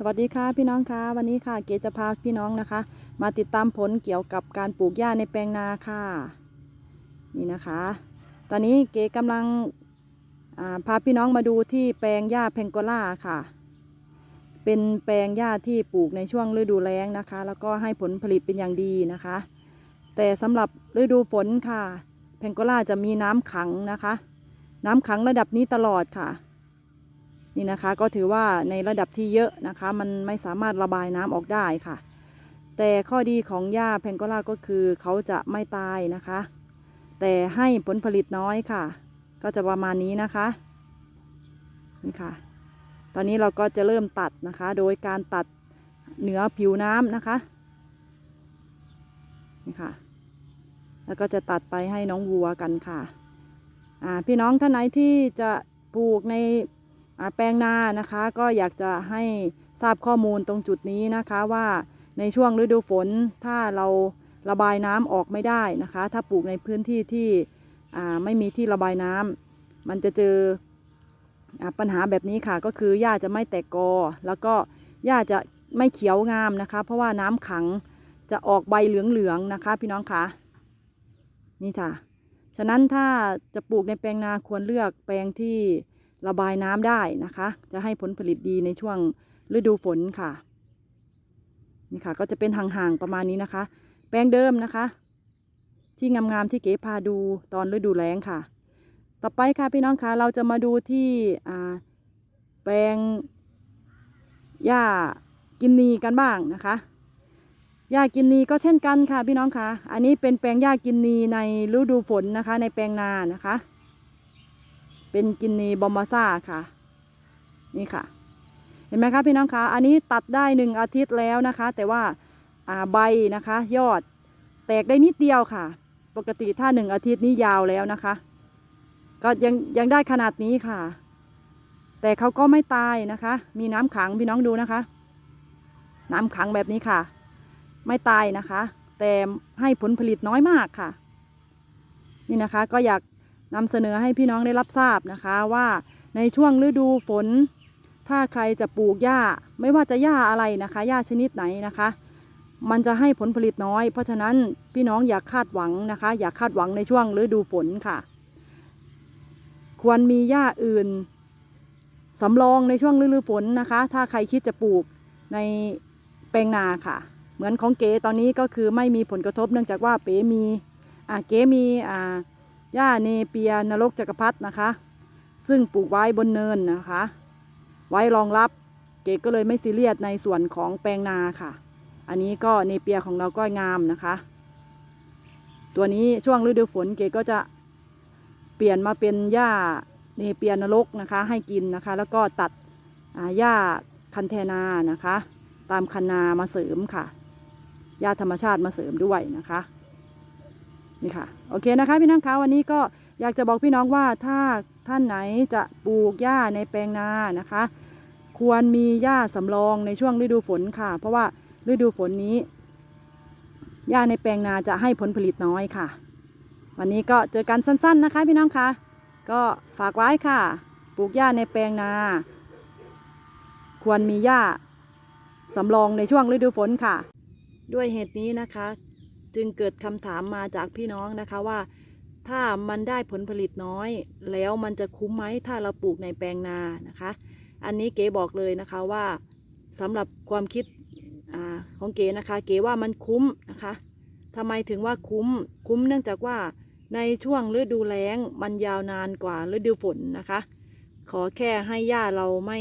สวัสดีค่ะพี่น้องค่ะวันนี้ค่ะเกจะพาพี่น้องนะคะ มาติดตามผลเกี่ยวกับการปลูกหญ้าในแปลงนาค่ะ นี่นะคะ ตอนนี้เกกำลังาพาพี่น้องมาดูที่แปลงหญ้าเพงโกล่าค่ะ เป็นแปลงหญ้าที่ปลูกในช่วงฤดูแล้งนะคะ แล้วก็ให้ผลผลิตเป็นอย่างดีนะคะ แต่สำหรับฤดูฝนค่ะเพงโกล่าจะมีน้ำขังนะคะ น้ำขังระดับนี้ตลอดค่ะ นี่นะคะก็ถือว่าในระดับที่เยอะนะคะ มันไม่สามารถระบายน้ำออกได้ค่ะ แต่ข้อดีของหญ้าแพงโกล่าก็คือเขาจะไม่ตายนะคะ แต่ให้ผลผลิตน้อยค่ะ ก็จะประมาณนี้นะคะนี่ค่ะ ตอนนี้เราก็จะเริ่มตัดนะคะ โดยการตัดเหนือผิวน้ำนะคะนี่ค่ะ แล้วก็จะตัดไปให้น้องวัวกันค่ะ อ่าพี่น้องท่านไหนที่จะปลูกใน แปลงนานะคะก็อยากจะให้ทราบข้อมูลตรงจุดนี้นะคะว่าในช่วงฤดูฝนถ้าเราระบายน้ำออกไม่ได้นะคะ ถ้าปลูกในพื้นที่ที่ไม่มีที่ระบายน้ำมันจะเจออปัญหาแบบนี้ค่ะ ก็คือหญ้าจะไม่แตกกอ แล้วก็หญ้าจะไม่เขียวงามนะคะ เพราะว่าน้ำขังจะออกใบเหลืองๆนะคะ พี่น้องคะนี่ค่ะ ฉะนั้นถ้าจะปลูกในแปลงนาควรเลือกแปลงที่ ระบายน้ำได้นะคะ จะให้ผลผลิตดีในช่วงฤดูฝนค่ะ นี่ค่ะก็จะเป็นห่างๆประมาณนี้นะคะ แปลงเดิมนะคะ ที่งามๆที่เก๋พาดูตอนฤดูแล้งค่ะ ต่อไปค่ะพี่น้องคะเราจะมาดูที่แปลงหญ้ากินนีกันบ้างนะคะหญ้ากินนีก็เช่นกันค่ะพี่น้องคะอันนี้เป็นแปลงหญ้ากินนีในฤดูฝนนะคะ ในแปลงนานะคะ เป็นกินนีบอมบาซ่าค่ะ นี่ค่ะ เห็นไหมคะพี่น้องคะอันนี้ตัดได้หนึ่งอาทิตย์แล้วนะคะ แต่ว่าาใบนะคะ ยอดแตกได้นิดเดียวค่ะ ปกติถ้าหนึ่งอาทิตย์นี้ยาวแล้วนะคะ ก็ยังยังได้ขนาดนี้ค่ะ แต่เขาก็ไม่ตายนะคะ มีน้ำขังพี่น้องดูนะคะ น้ำขังแบบนี้ค่ะ ไม่ตายนะคะ แต่ให้ผลผลิตน้อยมากค่ะ นี่นะคะก็อยาก นำเสนอให้พี่น้องได้รับทราบนะคะว่าในช่วงฤดูฝน ถ้าใครจะปลูกหญ้า ไม่ว่าจะหญ้าอะไรนะคะหญ้าชนิดไหนนะคะ มันจะให้ผลผลิตน้อย เพราะฉะนั้นพี่น้องอย่าคาดหวังนะคะ อย่าคาดหวังในช่วงฤดูฝนค่ะ ควรมีหญ้าอื่นสำรองในช่วงฤดูฝนนะคะ ถ้าใครคิดจะปลูกในแปลงนาค่ะ เหมือนของเก๋ตอนนี้ก็คือไม่มีผลกระทบเนื่องจากว่าเป๋มีอ่าเก๋มีอ่า หญ้าเนเปียนรกจักรพรรดินะคะ ซึ่งปลูกไว้บนเนินนะคะ ไว้รองรับเก๋ก็เลยไม่ซีเรียสในส่วนของแปลงนาค่ะ อันนี้ก็เนเปียของเราก็งามนะคะ ตัวนี้ช่วงฤดูฝนเก๋ก็จะเปลี่ยนมาเป็นหญ้าเนเปียนรกนะคะ ให้กินนะคะ แล้วก็ตัดหญ้าคันเทนานะคะ ตามคันนามาเสริมค่ะหญ้าธรรมชาติมาเสริมด้วยนะคะ นี่ค่ะโอเคนะคะพี่น้องคะวันนี้ก็อยากจะบอกพี่น้องว่าถ้าท่านไหนจะปลูกหญ้าในแปลงนานะคะ ควรมีหญ้าสำรองในช่วงฤดูฝนค่ะ เพราะว่าฤดูฝนนี้หญ้าในแปลงนาจะให้ผลผลิตน้อยค่ะ วันนี้ก็เจอกันสั้น ๆ นะคะพี่น้องคะก็ฝากไว้ค่ะ ปลูกหญ้าในแปลงนา ควรมีหญ้าสำรองในช่วงฤดูฝนค่ะ ด้วยเหตุนี้นะคะ จึงเกิดคำถามมาจากพี่น้องนะคะว่า ถ้ามันได้ผลผลิตน้อย แล้วมันจะคุ้มไหมถ้าเราปลูกในแปลงนานะคะ อันนี้เก๋บอกเลยนะคะว่าสำหรับความคิดอของเก๋นะคะ เก๋ว่ามันคุ้มนะคะทำไมถึงว่าคุ้มคุ้มเนื่องจากว่าในช่วงฤดูแล้งมันยาวนานกว่าฤดูฝนนะคะ ขอแค่ให้หญ้าเราไม่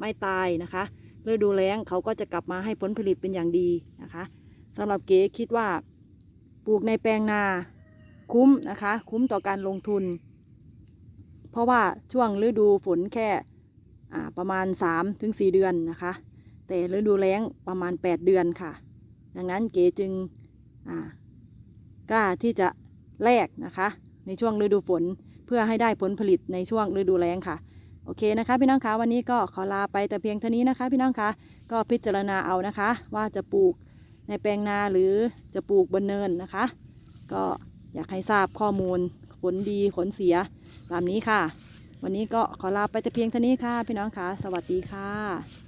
ไม่ตายนะคะ ฤดูแล้งเขาก็จะกลับมาให้ผลผลิตเป็นอย่างดีนะคะสำหรับเก๋คิดว่า ปลูกในแปลงนาคุ้มนะคะ คุ้มต่อการลงทุน เพราะว่าช่วงฤดูฝนแค่ประมาณ 3-4ถึงเดือนนะคะ แต่ฤดูแล้งประมาณ 8 เดือนค่ะ ดังนั้นเก๋จึงกล้าที่จะแลกนะคะ ในช่วงฤดูฝนเพื่อให้ได้ผลผลิตในช่วงฤดูแล้งค่ะโอเคนะคะพี่น้องคะวันนี้ก็ขอลาไปแต่เพียงเท่านี้นะคะ พี่น้องคะก็พิจารณาเอานะคะ ว่าจะปลูก ในแปลงนาหรือจะปลูกบนเนินนะคะ ก็อยากให้ทราบข้อมูลผลดีผลเสียตามนี้ค่ะ วันนี้ก็ขอลาไปแต่เพียงเท่านี้ค่ะ พี่น้องค่ะ สวัสดีค่ะ